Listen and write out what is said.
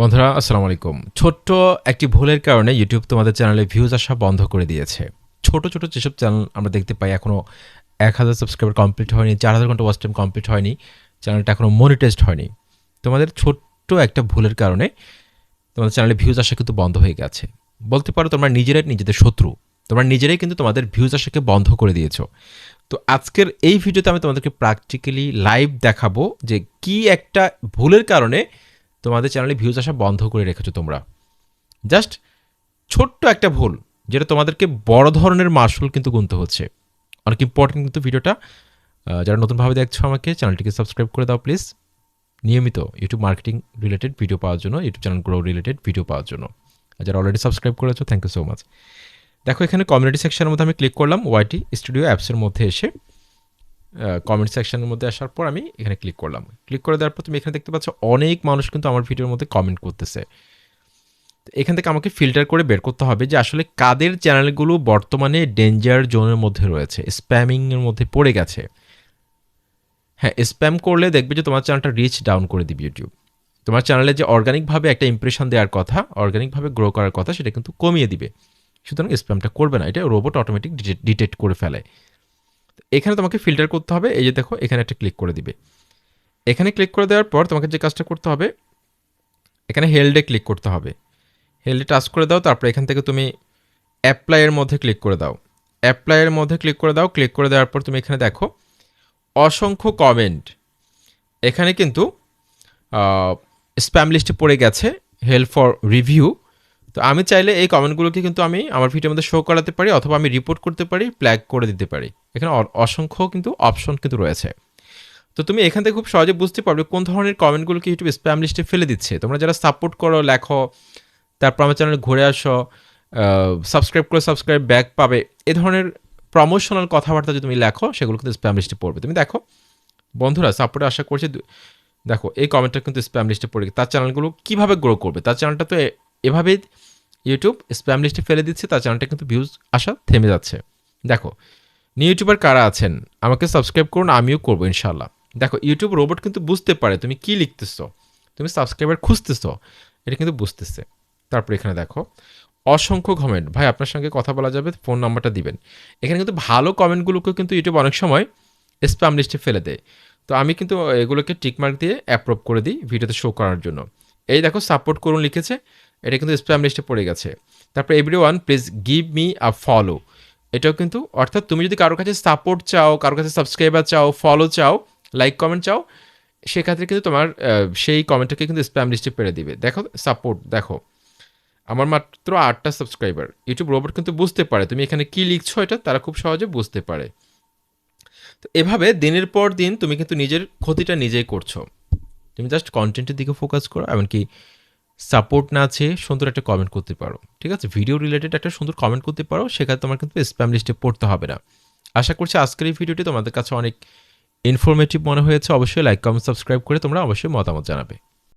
বন্ধুরা, আসসালামু আলাইকুম। ছোট্ট একটি ভুলের কারণে ইউটিউব তোমাদের চ্যানেলে ভিউজ আসা বন্ধ করে দিয়েছে। ছোট ছোট যেসব চ্যানেল আমরা দেখতে পাই এখনও এক হাজার সাবস্ক্রাইবার কমপ্লিট হয়নি, চার হাজার ঘণ্টা ওয়াচ টাইম কমপ্লিট হয়নি চ্যানেলটা এখনও মনিটাইজড হয়নি। তোমাদের ছোট্ট একটা ভুলের কারণে তোমাদের চ্যানেলে ভিউজ আসা কিন্তু বন্ধ হয়ে গেছে। বলতে পারো তোমরা নিজেরাই নিজেদের শত্রু। তোমরা নিজেরাই কিন্তু তোমাদের ভিউজ আসাকে বন্ধ করে দিয়েছ। তো আজকের এই ভিডিওতে আমি তোমাদেরকে প্র্যাকটিক্যালি লাইভ দেখাবো যে কি একটা ভুলের কারণে তোমাদের চ্যানেলে ভিউজ আসা বন্ধ করে রেখেছো তোমরা। জাস্ট ছোট্ট একটা ভুল, যেটা তোমাদেরকে বড় ধরনের মাসুল কিন্তু গুনতে হচ্ছে। অনেক ইম্পর্টেন্ট কিন্তু ভিডিওটা। যারা নতুনভাবে দেখছ আমাকে চ্যানেলটিকে সাবস্ক্রাইব করে দাও প্লিজ নিয়মিত ইউটিউব মার্কেটিং রিলেটেড ভিডিও পাওয়ার জন্য YouTube channel grow related video পাওয়ার জন্য। যারা অলরেডি সাবস্ক্রাইব করেছ থ্যাংক ইউ সো মাচ দেখো, এখানে কমিউনিটি সেকশনের মধ্যে আমি ক্লিক করলাম ওয়াইটি স্টুডিও অ্যাপসের মধ্যে এসে কমেন্ট সেকশনের মধ্যে আসার পর আমি এখানে ক্লিক করলাম। ক্লিক করে দেওয়ার পর তুমি এখানে দেখতে পাচ্ছ অনেক মানুষ কিন্তু আমার ভিডিওর মধ্যে কমেন্ট করতেছে। এখান থেকে আমাকে ফিল্টার করে বের করতে হবে যে আসলে কাদের চ্যানেলগুলো বর্তমানে ডেঞ্জার জোনের মধ্যে রয়েছে স্প্যামিংয়ের মধ্যে পড়ে গেছে। হ্যাঁ স্প্যাম করলে দেখবে যে তোমার চ্যানেলটা রিচ ডাউন করে দিবে ইউটিউব তোমার চ্যানেলে যে অর্গানিকভাবে একটা ইমপ্রেশন দেওয়ার কথা অর্গানিকভাবে গ্রো করার কথা, সেটা কিন্তু কমিয়ে দিবে। সুতরাং স্প্যামটা করবে না, এটা রোবট অটোমেটিক ডিটেক্ট করে ফেলে। এখানে তোমাকে ফিল্টার করতে হবে, এই যে দেখো, এখানে একটা ক্লিক করে দিবে। এখানে ক্লিক করে দেওয়ার পর তোমাকে যে কাজটা করতে হবে, এখানে হেলডে ক্লিক করতে হবে। হেলডে টাচ করে দাও, তারপর এখান থেকে তুমি অ্যাপ্লাইয়ের মধ্যে ক্লিক করে দাও। অ্যাপ্লাইয়ের মধ্যে ক্লিক করে দাও ক্লিক করে দেওয়ার পর তুমি এখানে দেখো, অসংখ্য কমেন্ট এখানে কিন্তু স্প্যাম লিস্টে পড়ে গেছে হেল্প ফর রিভিউ তো আমি চাইলে এই কমেন্টগুলোকে কিন্তু আমি আমার ভিডিওর মধ্যে শো করাতে পারি, অথবা আমি রিপোর্ট করতে পারি প্ল্যাগ করে দিতে পারি। এখানে অসংখ্য কিন্তু অপশন কিন্তু রয়েছে। তো তুমি এখান থেকে খুব সহজে বুঝতে পারবে কোন ধরনের কমেন্টগুলোকে ইউটিউব স্প্যাম লিস্টে ফেলে দিচ্ছে। তোমরা যারা সাপোর্ট করো, লেখো, তারপর আমার চ্যানেলে ঘুরে আসো সাবস্ক্রাইব করে সাবস্ক্রাইব ব্যাক পাবে, এ ধরনের প্রমোশনাল কথাবার্তা যদি তুমি লেখো, সেগুলো কিন্তু স্প্যাম লিস্টে পড়বে। তুমি দেখো, বন্ধুরা সাপোর্টে আশা করছি দেখো, এই কমেন্টটা কিন্তু স্প্যাম লিস্টে পড়ে তার চ্যানেলগুলো কীভাবে গ্রো করবে? তার চ্যানেলটা তো এভাবেই ইউটিউব স্প্যাম লিস্টে ফেলে দিচ্ছে, তার চ্যানেলটা কিন্তু ভিউজ আসা থেমে যাচ্ছে। দেখো নিউ ইউটিউবার কারা আছেন? আমাকে সাবস্ক্রাইব করুন, আমিও করব ইনশাল্লাহ দেখো ইউটিউব রোবট কিন্তু বুঝতে পারে তুমি কি লিখতেছো। তুমি সাবস্ক্রাইবার খুঁজতেছো, এটা কিন্তু বুঝতেছে। তারপর এখানে দেখো, অসংখ্য কমেন্ট ভাই, আপনার সঙ্গে কথা বলা যাবে ফোন নাম্বারটা দিবেন। এখানে কিন্তু ভালো কমেন্টগুলোকে কিন্তু ইউটিউব অনেক সময় স্প্যাম লিস্টে ফেলে দেয়। তো আমি কিন্তু এগুলোকে টিকমার্ক দিয়ে অ্যাপ্রুভ করে দিই ভিডিওতে শো করার জন্য। এই দেখো সাপোর্ট করুন লিখেছে, এটা কিন্তু স্প্যাম লিস্টে পড়ে গেছে। তারপর everyone please give me a follow এটাও কিন্তু, অর্থাৎ তুমি যদি কারোর কাছে সাপোর্ট চাও, কারোর কাছে সাবস্ক্রাইবার চাও ফলো চাও লাইক কমেন্ট চাও, সেক্ষেত্রে কিন্তু তোমার সেই কমেন্টটাকে কিন্তু স্প্যাম লিস্টে পেরে দিবে। দেখো সাপোর্ট দেখো। আমার মাত্র আটটা সাবস্ক্রাইবার ইউটিউব রোবট কিন্তু বুঝতে পারে। তুমি এখানে কি লিখছো এটা, তারা খুব সহজে বুঝতে পারে। তো এভাবে দিনের পর দিন তুমি কিন্তু নিজের ক্ষতিটা নিজেই করছ। তুমি জাস্ট কন্টেন্টের দিকে ফোকাস করো, এমনকি সাপোর্ট না আছে সুন্দর একটা কমেন্ট করতে পারো। ঠিক আছে? ভিডিও রিলেটেড একটা সুন্দর কমেন্ট করতে পারো, সেখানে তোমার কিন্তু স্প্যাম লিস্টে পড়তে হবে না। আশা করছি আজকের এই ভিডিওটি তোমাদের কাছে অনেক ইনফরমেটিভ মনে হয়েছে। অবশ্যই লাইক কমেন্ট সাবস্ক্রাইব করে তোমরা অবশ্যই মতামত জানাবে।